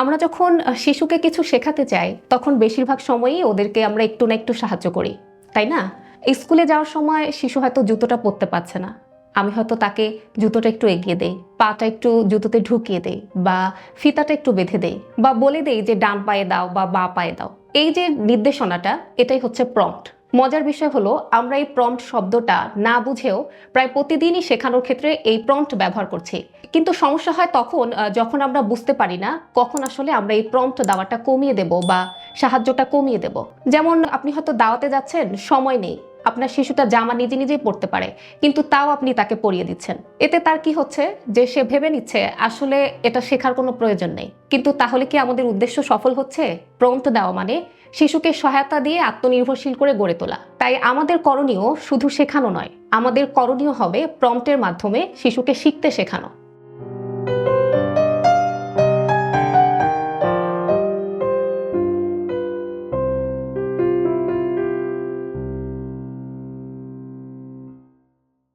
আমরা যখন শিশুকে কিছু শেখাতে চাই, তখন বেশিরভাগ সময়ই ওদেরকে আমরা একটু না একটু সাহায্য করি, তাই না? স্কুলে যাওয়ার সময় শিশু হয়তো জুতোটা পরতে পারছে না। আমি হয়তো তাকে জুতোটা একটু এগিয়ে দেই, পাটা একটু জুতোতে ঢুকিয়ে দেই বা ফিতাটা একটু বেঁধে দেই বা বলে দেই যে, ডান পায়ে দাও বা বা পায়ে দাও। এই যে নির্দেশনাটা, এটাই হচ্ছে প্রম্পট মজার বিষয় হলো, আমরা এই প্রম্পট শব্দটা না বুঝেও প্রায় প্রতিদিনই শেখানোর ক্ষেত্রে এই প্রম্পট ব্যবহার করছি। কিন্তু সমস্যা হয় তখন যখন আমরা বুঝতে পারি না, কখন আসলে আমরা এই প্রম্পট দাওয়াটা কমিয়ে দেব বা সাহায্যটা কমিয়ে দেব। যেমন আপনি হয়তো দাওয়াতে যাচ্ছেন, সময় নেই। আপনার শিশুটা জামা নিজে নিজেই পড়তে পারে, কিন্তু তাও আপনি তাকে পরিয়ে দিচ্ছেন। এতে তার কি হচ্ছে? যে সে ভেবে নিচ্ছে, আসলে এটা শেখার কোনো প্রয়োজন নেই। কিন্তু তাহলে কি আমাদের উদ্দেশ্য সফল হচ্ছে? প্রম্পট দেওয়া মানে শিশুকে সহায়তা দিয়ে আত্মনির্ভরশীল করে গড়ে তোলা। তাই আমাদের করণীয় শুধু শেখানো নয়, আমাদের করণীয় হবে প্রম্পটের মাধ্যমে শিশুকে শিখতে শেখানো।